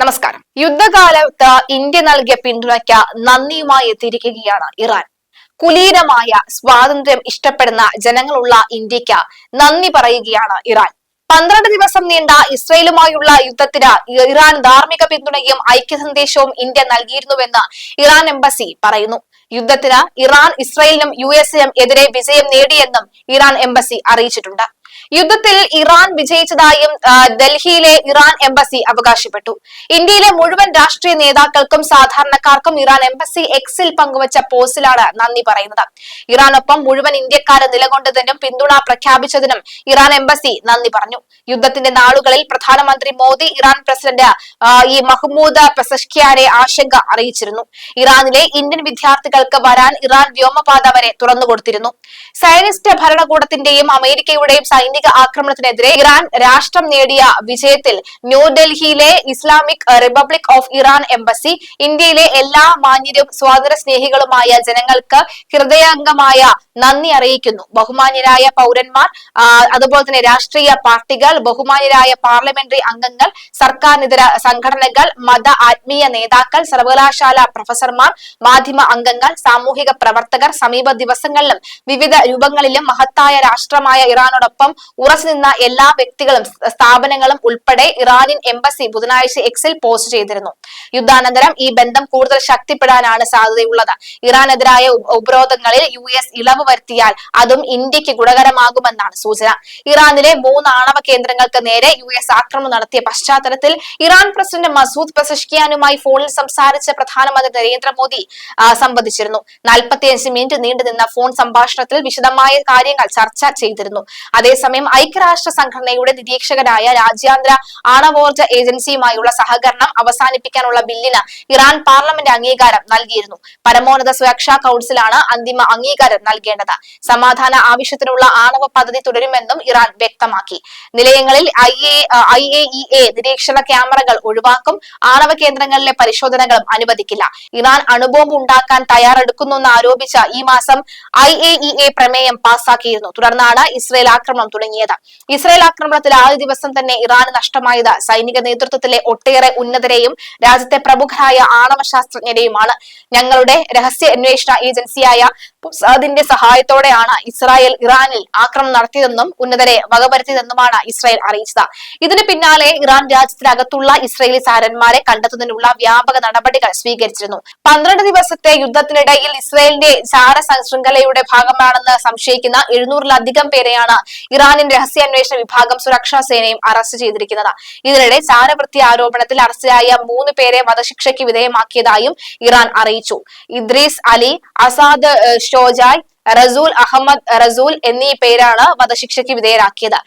നമസ്കാരം. യുദ്ധകാലത്ത് ഇന്ത്യ നൽകിയ പിന്തുണയ്ക്ക് നന്ദിയുമായി എത്തിയിരിക്കുകയാണ് ഇറാൻ. കുലീനമായ സ്വാതന്ത്ര്യം ഇഷ്ടപ്പെടുന്ന ജനങ്ങളുള്ള ഇന്ത്യയ്ക്ക് നന്ദി പറയുകയാണ് ഇറാൻ. പന്ത്രണ്ട് ദിവസം നീണ്ട ഇസ്രയേലുമായുള്ള യുദ്ധത്തിന് ഇറാൻ ധാർമ്മിക പിന്തുണയും ഐക്യ സന്ദേശവും ഇന്ത്യ നൽകിയിരുന്നുവെന്ന് ഇറാൻ എംബസി പറയുന്നു. യുദ്ധത്തിന് ഇറാൻ ഇസ്രയേലിനും യു എസിനും എതിരെ വിജയം നേടിയെന്നും ഇറാൻ എംബസി അറിയിച്ചിട്ടുണ്ട്. യുദ്ധത്തിൽ ഇറാൻ വിജയിച്ചതായും ഡൽഹിയിലെ ഇറാൻ എംബസി അവകാശപ്പെട്ടു. ഇന്ത്യയിലെ മുഴുവൻ രാഷ്ട്രീയ നേതാക്കൾക്കും സാധാരണക്കാർക്കും ഇറാൻ എംബസി എക്സിൽ പങ്കുവച്ച പോസ്റ്റിലാണ് നന്ദി പറയുന്നത്. ഇറാനൊപ്പം മുഴുവൻ ഇന്ത്യക്കാരെ നിലകൊണ്ടതിനും പിന്തുണ പ്രഖ്യാപിച്ചതിനും ഇറാൻ എംബസി നന്ദി പറഞ്ഞു. യുദ്ധത്തിന്റെ നാളുകളിൽ പ്രധാനമന്ത്രി മോദി ഇറാൻ പ്രസിഡന്റ് ഈ മഹ്മൂദ് പെസഷ്കിയാനെ ആശങ്ക അറിയിച്ചിരുന്നു. ഇറാനിലെ ഇന്ത്യൻ വിദ്യാർത്ഥികൾക്ക് വരാൻ ഇറാൻ വ്യോമപാത വരെ തുറന്നുകൊടുത്തിരുന്നു. സയനിസ്റ്റ് ഭരണകൂടത്തിന്റെയും അമേരിക്കയുടെയും സൈനിക ആക്രമണത്തിനെതിരെ ഇറാൻ രാഷ്ട്രം നേടിയ വിജയത്തിൽ ന്യൂഡൽഹിയിലെ Islamic Republic of Iran embassy ഇന്ത്യയിലെ എല്ലാ മാന്യരും സ്വാതന്ത്ര്യ സ്നേഹികളുമായ ജനങ്ങൾക്ക് ഹൃദയംഗമായ നന്ദി അറിയിക്കുന്നു. ബഹുമാന്യരായ പൗരന്മാർ അതുപോലെ തന്നെ രാഷ്ട്രീയ പാർട്ടികൾ ബഹുമാന്യരായ പാർലമെന്ററി അംഗങ്ങൾ സർക്കാരിതര സംഘടനകൾ മത ആത്മീയ നേതാക്കൾ സർവകലാശാല പ്രൊഫസർമാർ മാധ്യമ അംഗങ്ങൾ സാമൂഹിക പ്രവർത്തകർ സമീപ ദിവസങ്ങളിലും വിവിധ രൂപങ്ങളിലും മഹത്തായ രാഷ്ട്രമായ ഇറാനോടൊപ്പം ഉറച്ചു നിന്ന എല്ലാ വ്യക്തികളും സ്ഥാപനങ്ങളും ഉൾപ്പെടെ ഇറാനിയൻ എംബസി ബുധനാഴ്ച എക്സിൽ പോസ്റ്റ് ചെയ്തിരുന്നു. യുദ്ധാനന്തരം ഈ ബന്ധം കൂടുതൽ ശക്തിപ്പെടാനാണ് സാധ്യതയുള്ളത്. ഇറാനെതിരായ ഉപരോധങ്ങളിൽ യു എസ് ഇളവ് വരുത്തിയാൽ അതും ഇന്ത്യയ്ക്ക് ഗുണകരമാകുമെന്നാണ് സൂചന. ഇറാനിലെ മൂന്ന് ആണവ കേന്ദ്രങ്ങൾക്ക് നേരെ യു എസ് ആക്രമണം നടത്തിയ പശ്ചാത്തലത്തിൽ ഇറാൻ പ്രസിഡന്റ് മസൂദ് പെസഷ്കിയാനുമായി ഫോണിൽ സംസാരിച്ച പ്രധാനമന്ത്രി നരേന്ദ്രമോദി സംബന്ധിച്ചിരുന്നു നാൽപ്പത്തിയഞ്ച് മിനിറ്റ് നീണ്ടുനിന്ന ഫോൺ സംഭാഷണത്തിൽ വിശദമായ കാര്യങ്ങൾ ചർച്ച ചെയ്തിരുന്നു. അതേസമയം ഐക്യരാഷ്ട്ര സംഘടനയുടെ നിരീക്ഷകരായ രാജ്യാന്തര ആണവോർജ ഏജൻസിയുമായുള്ള സഹകരണം അവസാനിപ്പിക്കാനുള്ള ബില്ലിന് ഇറാൻ പാർലമെന്റ് അംഗീകാരം നൽകിയിരുന്നു. പരമോന്നത സുരക്ഷാ കൌൺസിലാണ് അന്തിമ അംഗീകാരം നൽകേണ്ടത്. സമാധാന ആവശ്യത്തിനുള്ള ആണവ പദ്ധതി തുടരുമെന്നും ഇറാൻ വ്യക്തമാക്കി. നിലയങ്ങളിൽ I A I A E A നിരീക്ഷണ ക്യാമറകൾ ഒഴിവാക്കും. ആണവ കേന്ദ്രങ്ങളിലെ പരിശോധനകളും അനുവദിക്കില്ല. ഇറാൻ അണുബോംബ് ഉണ്ടാക്കാൻ തയ്യാറെടുക്കുന്നെന്ന് ആരോപിച്ച ഈ മാസം ഐ എ ഇ എ പ്രമേയം പാസാക്കിയിരുന്നു. തുടർന്നാണ് ഇസ്രയേൽ ആക്രമണം തുടങ്ങിയത് ഇസ്രായേൽ ആക്രമണത്തിൽ ആദ്യ ദിവസം തന്നെ ഇറാന് നഷ്ടമായത്. സൈനിക നേതൃത്വത്തിലെ ഒട്ടേറെ ഉന്നതരെയും രാജ്യത്തെ പ്രമുഖരായ ആണവ ശാസ്ത്രജ്ഞരെയുമാണ് ഞങ്ങളുടെ രഹസ്യ അന്വേഷണ ഏജൻസിയായ അതിന്റെ സഹായത്തോടെയാണ് ഇസ്രായേൽ ഇറാനിൽ ആക്രമണം നടത്തിയതെന്നും ഉന്നതരെ വകവരുത്തിയതെന്നുമാണ് ഇസ്രായേൽ അറിയിച്ചത്. ഇതിന് പിന്നാലെ ഇറാൻ രാജ്യത്തിനകത്തുള്ള ഇസ്രായേലി സാരന്മാരെ കണ്ടെത്തുന്നതിനുള്ള വ്യാപക നടപടികൾ സ്വീകരിച്ചിരുന്നു. പന്ത്രണ്ട് ദിവസത്തെ യുദ്ധത്തിനിടയിൽ ഇസ്രായേലിന്റെ ചാര ശൃംഖലയുടെ ഭാഗമാണെന്ന് സംശയിക്കുന്ന എഴുന്നൂറിലധികം പേരെയാണ് ഇറാനിൻ രഹസ്യാന്വേഷണ വിഭാഗം സുരക്ഷാ സേനയും അറസ്റ്റ് ചെയ്തിരിക്കുന്നത്. ഇതിനിടെ ചാരവൃത്തി ആരോപണത്തിൽ അറസ്റ്റിലായ മൂന്ന് പേരെ വധശിക്ഷയ്ക്ക് വിധേയമാക്കിയതായും ഇറാൻ അറിയിച്ചു. ഇദ്രീസ് അലി അസാദ് ഷോജായ് റസൂൽ അഹമ്മദ് റസൂൽ എന്നീ പേരാണ് വധശിക്ഷയ്ക്ക് വിധേയരാക്കിയത്.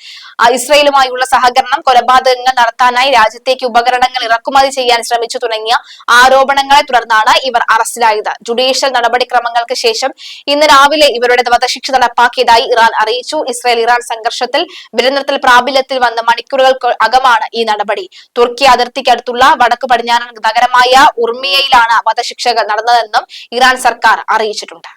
ഇസ്രയേലുമായുള്ള സഹകരണം കൊലപാതകങ്ങൾ നടത്താനായി രാജ്യത്തേക്ക് ഉപകരണങ്ങൾ ഇറക്കുമതി ചെയ്യാൻ ശ്രമിച്ചു തുടങ്ങിയ ആരോപണങ്ങളെ തുടർന്നാണ് ഇവർ അറസ്റ്റിലായത്. ജുഡീഷ്യൽ നടപടിക്രമങ്ങൾക്ക് ശേഷം ഇന്ന് രാവിലെ ഇവരുടെ വധശിക്ഷ നടപ്പാക്കിയതായി ഇറാൻ അറിയിച്ചു. ഇസ്രയേൽ ഇറാൻ സംഘർഷത്തിൽ വെടിനിർത്തൽ പ്രാബല്യത്തിൽ വന്ന മണിക്കൂറുകൾക്ക് അകമാണ് ഈ നടപടി. തുർക്കി അതിർത്തിക്കടുത്തുള്ള വടക്ക് പടിഞ്ഞാറൻ നഗരമായ ഉർമിയയിലാണ് വധശിക്ഷകൾ നടന്നതെന്നും ഇറാൻ സർക്കാർ അറിയിച്ചിട്ടുണ്ട്.